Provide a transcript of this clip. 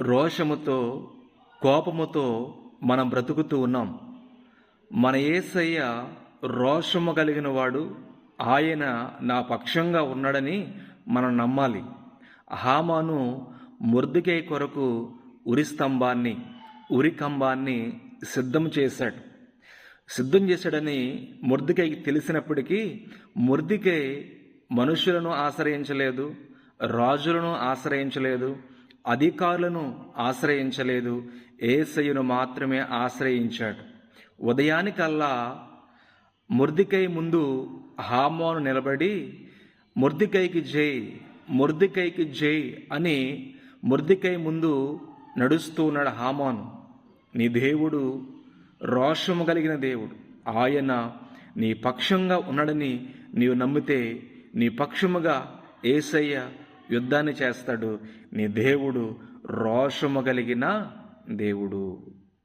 రోషముతో కోపముతో మనం బ్రతుకుతూ ఉన్నాం. మన ఏసయ్య రోషము కలిగిన వాడు ఆయన నా పక్షంగా ఉన్నాడని మనం నమ్మాలి. హామాను ముర్దికై కొరకు ఉరి స్తంభాన్ని ఉరి కంబాన్ని సిద్ధం చేశాడు. సిద్ధం చేశాడని ముర్దికై తెలిసినప్పటికీ ముర్దికై మనుషులను ఆశ్రయించలేదు రాజులను ఆశ్రయించలేదు అధికారులను ఆశ్రయించలేదు. ఏసయ్యను మాత్రమే ఆశ్రయించాడు. ఉదయానికల్లా ముర్దికై ముందు హామోను నిలబడి ముర్దికైకి జై ముర్దికైకి జై అని ముర్దికై ముందు నడుస్తూ ఉన్నాడు హామాను. నీ దేవుడు రోషము కలిగిన దేవుడు. ఆయన నీ పక్షంగా ఉన్నాడని నీవు నమ్మితే నీ పక్షముగా ఏసయ్య యుద్ధాన్ని చేస్తాడు. నీ దేవుడు రోషము కలిగిన దేవుడు.